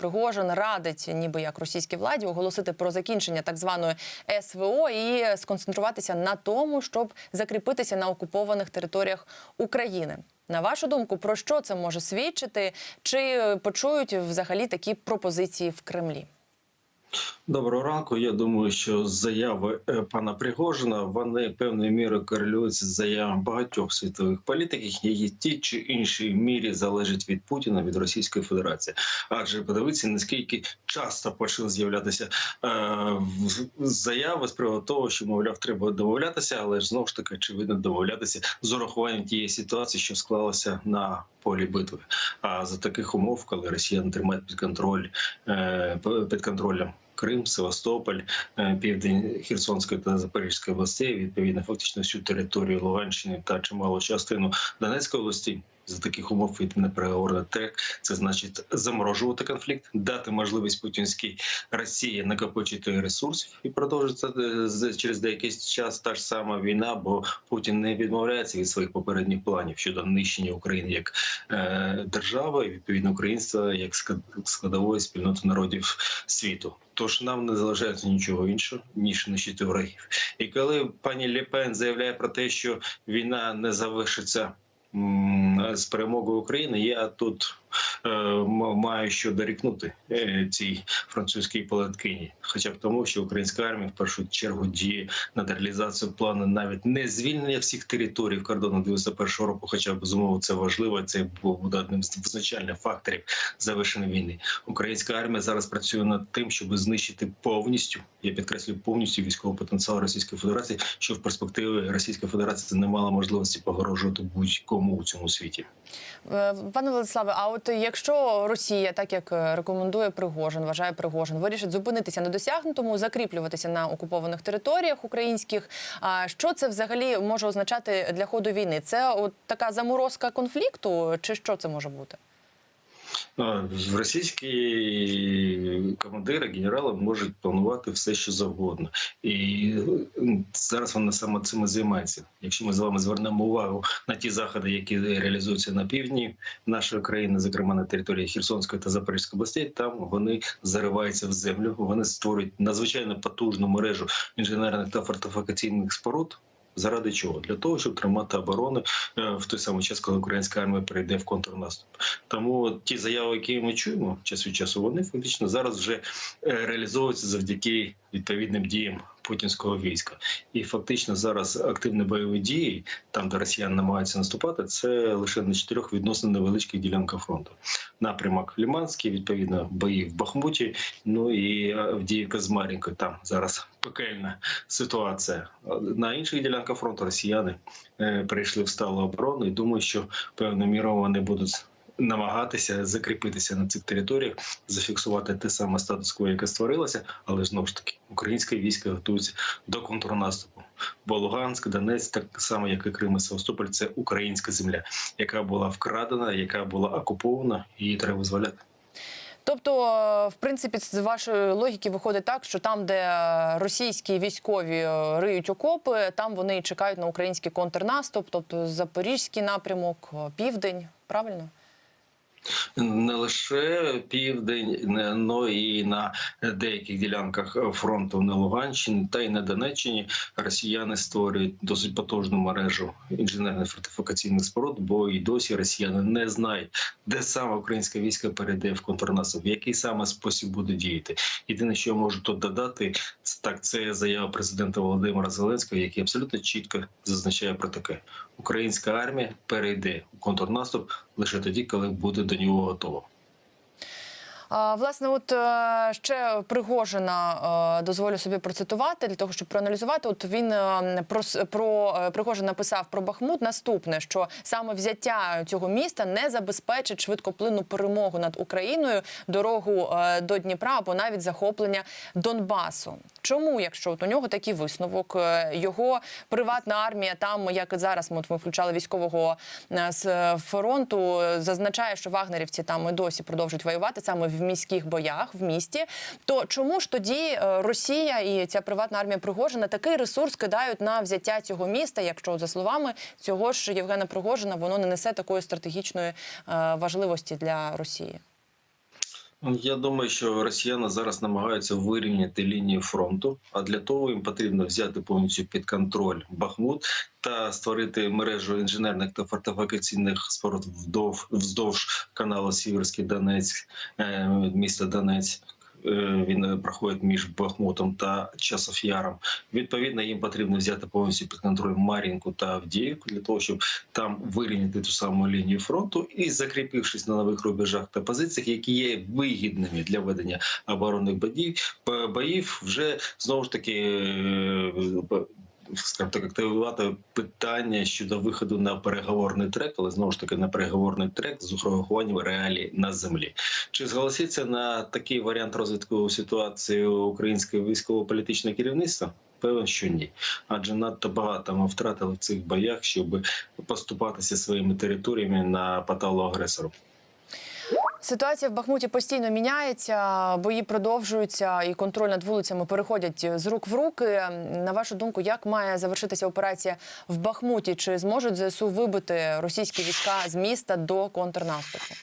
Пригожин радить, ніби як російській владі, оголосити про закінчення так званої СВО і сконцентруватися на тому, щоб закріпитися на окупованих територіях України. На вашу думку, про що це може свідчити? Чи почують взагалі такі пропозиції в Кремлі? Доброго ранку. Я думаю, що заяви е, пана Пригожина вони певною мірою корелюються з заявами багатьох світових політиків, які в тій чи іншій мірі залежать від Путіна від Російської Федерації. Адже подивіться, наскільки часто почали з'являтися е, заяви з приводу того, що мовляв, треба домовлятися, але ж знову ж таки очевидно домовлятися з урахуванням тієї ситуації, що склалася на полі битви. А за таких умов, коли росіяни тримають під контроль е, під контролем. Крим, Севастополь, е, південь Херсонської та Запорізької областей, відповідно, фактично всю територію Луганщини та чималу частину Донецької області. За таких умов йти на переговорний трек. Це значить заморожувати конфлікт, дати можливість путінській Росії накопичити ресурсів і продовжити е, через деякий час та ж сама війна, бо Путін не відмовляється від своїх попередніх планів щодо нищення України як е, держави, і відповідно українства як склад- складової спільноти народів світу. Тож нам не залишається нічого іншого ніж нищити ворогів. І коли пані Лепен заявляє про те, що війна не завершиться з перемогою України, я тут е, м- що дорікнути е, цій французькій политкині, хоча б тому, що українська армія в першу чергу діє над реалізацією плану навіть не звільнення всіх територій в кордону 91 року, хоча безумовно це важливо. Це буде одним з визначальних факторів завершення війни. Українська армія зараз працює над тим, щоб знищити повністю, я підкреслюю повністю військовий потенціал Російської Федерації, що в перспективі Російська Федерація не мала можливості погрожувати будь-кому у цьому світі. Е, Пане Владиславе, а от якщо Росія, так як е, рекомендує Пригожин, вважає Пригожин, вирішить зупинитися на досягнутому, закріплюватися на окупованих територіях українських, а що це взагалі може означати для ходу війни? Це от така заморозка конфлікту, чи що це може бути? Російські командири, генерали можуть планувати все, що завгодно, і зараз вони саме цим займаються. Якщо ми з вами звернемо увагу на ті заходи, які реалізуються на півдні нашої країни, зокрема на території Херсонської та Запорізької областей, там вони зариваються в землю. Вони створюють надзвичайно потужну мережу інженерних та фортифікаційних споруд. Заради чого? Для того, щоб тримати оборони е, в той самий час, коли українська армія перейде в контрнаступ. Тому ті заяви, які ми чуємо час від часу, вони фактично зараз вже е, реалізовуються завдяки відповідним діям путінського війська. І фактично зараз активні бойові дії, там де росіяни намагаються наступати, це лише на чотирьох відносно невеличких ділянках фронту. Напрямок Ліманський, відповідно, бої в Бахмуті. Ну і Авдіївка з Мар'їнкою. Там зараз пекельна ситуація. На інших ділянках фронту росіяни е, перейшли в сталу оборону і думаю, що певною мірою вони будуть намагатися закріпитися на цих територіях, зафіксувати те саме статус-кво, яке створилося, але знову ж таки українське військо готується до контрнаступу. Бо Луганськ, Донецьк, так само як і Крим і Севастополь, це українська земля, яка була вкрадена, яка була окупована, її треба визволяти. Тобто, в принципі, з вашої логіки виходить так, що там, де російські військові е, риють окопи, там вони чекають на український контрнаступ, тобто запорізький напрямок, е, південь. Правильно? Не лише південь, но і на деяких ділянках фронту на Луганщині та й на Донеччині росіяни створюють досить потужну мережу інженерних фортифікаційних споруд, бо і досі росіяни не знають, де саме українське військо перейде в контрнаступ, в який саме спосіб буде діяти. Єдине, що я можу тут додати, так це заява президента Володимира Зеленського, який абсолютно чітко зазначає про таке: українська армія перейде у контрнаступ лише тоді, коли буде до нього готова. Власне, от е, ще Пригожина е, дозволю собі процитувати для того, щоб проаналізувати. От він е, про, про Пригожин написав про Бахмут наступне: що саме взяття цього міста не забезпечить швидкоплинну перемогу над Україною, дорогу до Дніпра або навіть захоплення Донбасу. Чому, якщо от у нього такий висновок, його приватна армія, там як і зараз, ми от ми включали військового з фронту, зазначає, що вагнерівці там і досі продовжують воювати саме в міських боях в місті. То чому ж тоді е, Росія і ця приватна армія Пригожина такий ресурс кидають на взяття цього міста, якщо за словами цього ж Євгена Пригожина воно не несе такої стратегічної е, важливості для Росії? Я думаю, що росіяни зараз намагаються вирівняти лінію фронту. А для того їм потрібно взяти повністю під контроль Бахмут та створити мережу інженерних та фортифікаційних споруд вздовж каналу Сіверський Донець, е, міста Донець. Е, Він е, проходить між Бахмутом та Часов Яром. Відповідно, їм потрібно взяти повністю під контроль Мар'їнку та Авдіївку для того, щоб там вирівняти ту саму лінію фронту і закріпившись на нових рубежах та позиціях, які є вигідними для ведення оборонних боїв, боїв вже знову ж таки. Скажімо так, активувати питання щодо виходу на переговорний трек, але знову ж таки на переговорний трек з урахуванням реалій на землі. Чи зголоситься на такий варіант розвитку ситуації українське військово-політичне керівництво? Певен, що ні, адже надто багато ми втратили в цих боях, щоб поступатися своїми територіями на поталу агресору. Ситуація в Бахмуті постійно міняється, бої продовжуються, і контроль над вулицями переходять з рук в руки. На вашу думку, як має завершитися операція в Бахмуті? Чи зможуть ЗСУ вибити російські війська з міста до контрнаступу?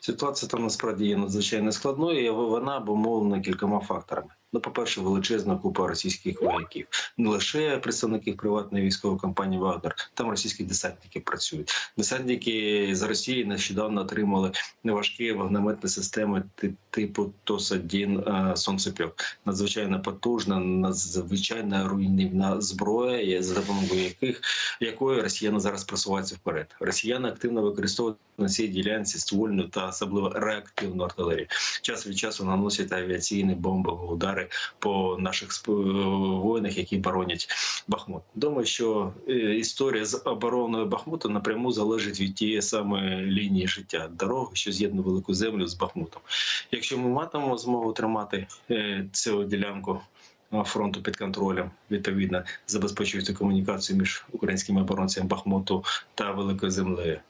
Ситуація там насправді є надзвичайно складною. і Вона обумовлена кількома факторами. Ну, по-перше, величезна купа російських вояків, не лише представників приватної військової компанії Вагнер, там російські десантники працюють. Десантники з Росії нещодавно отримали важкі вогнеметні системи ти- типу ТОС-1 «Сонцепьок». Надзвичайно потужна, надзвичайно руйнівна зброя, за допомогою яких якої росіяни зараз просуваються вперед. Росіяни активно використовують на цій ділянці ствольну та особливо реактивну артилерію. Час від часу наносять авіаційні бомбові удари по наших воїнах, які боронять Бахмут. Думаю, що е, історія з обороною Бахмуту напряму залежить від тієї самої лінії життя дороги, що з'єднує велику землю з Бахмутом. Якщо ми матимемо змогу тримати е, цю ділянку. е, Фронту під контролем відповідно забезпечується комунікацію між українськими оборонцями Бахмуту та Великою землею.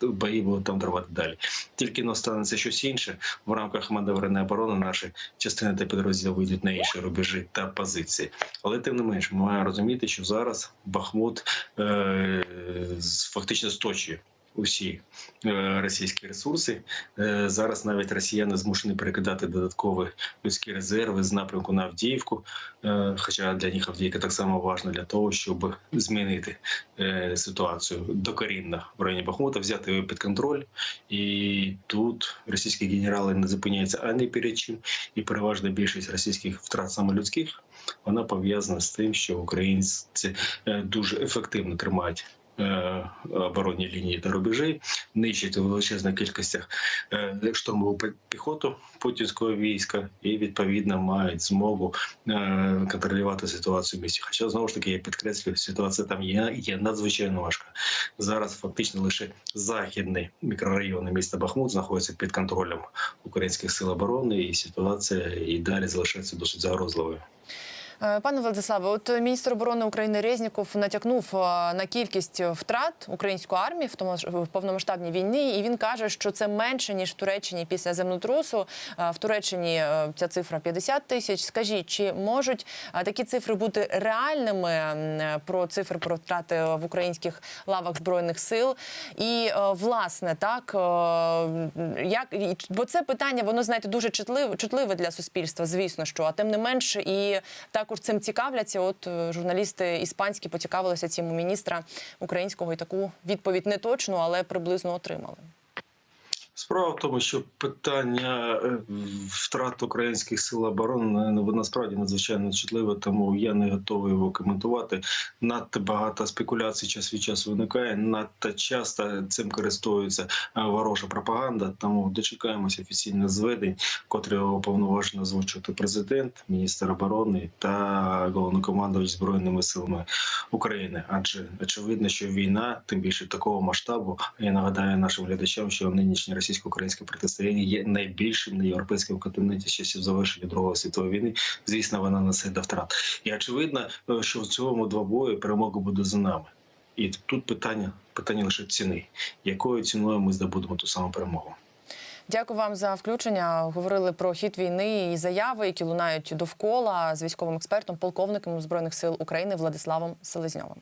Бої будуть там тривати далі. Тільки но станеться щось інше в рамках маневреної оборони. Наші частини та підрозділи вийдуть на інші рубежі та позиції. Але тим не менш, ми маємо розуміти, що зараз Бахмут е, фактично сточує. Усі е, російські ресурси Е, зараз навіть росіяни змушені перекидати додаткові людські резерви з напрямку на Авдіївку. Е, Хоча для них Авдіївка так само важна для того, щоб змінити ситуацію докорінно в районі Бахмута, взяти його під контроль. І тут російські генерали не зупиняються ані перед чим, і переважна більшість російських втрат саме людських вона пов'язана з тим, що українці дуже ефективно тримають. Е, Оборонні лінії та рубежі нищать у величезних кількостях е, штурмову піхоту путінського війська і відповідно мають змогу е, контролювати ситуацію в місті. Хоча знову ж таки я підкреслюю, ситуація там є, є надзвичайно важка. Зараз фактично лише західний мікрорайон міста Бахмут знаходиться під контролем українських сил оборони, і ситуація і далі залишається досить загрозливою. Е, Пане Владиславе, от міністр оборони України Резніков натякнув е, на кількість втрат української армії в тому в повномасштабній війні, і він каже, що це менше ніж в Туреччині після землетрусу. Е, В Туреччині ця цифра 50 тисяч. Скажіть, чи можуть такі цифри бути реальними про цифри про втрати в українських лавах збройних сил? І власне так як бо це питання, воно знаєте дуже чутливе, чутливе для суспільства, звісно, що а тим не менш, і також цим цікавляться. От е, журналісти іспанські поцікавилися цим у міністра українського і таку відповідь не точну, але приблизно отримали. Справа в тому, що питання е, втрат українських сил оборони ну, воно насправді надзвичайно чутливе, тому я не готовий його коментувати. Надто багато спекуляцій час від часу виникає. Надто часто цим користується е, ворожа пропаганда. Тому дочекаємося офіційних зведень, котрі уповноважено озвучувати президент, міністр оборони та головнокомандувач збройними силами України. Адже очевидно, що війна, тим більше такого масштабу, я нагадаю нашим глядачам, що нинішнє російсько-українське протистояння є найбільшим на європейському континенті з часів завершення Другої світової війни. Звісно, вона несе до втрат. І очевидно, е, що в цьому двобої перемога буде за нами. І тут питання питання лише ціни, якою ціною ми здобудемо ту саму перемогу. Дякую вам за включення. Говорили про хід війни і заяви, які лунають довкола з військовим експертом, полковником збройних сил України Владиславом Селезньовим.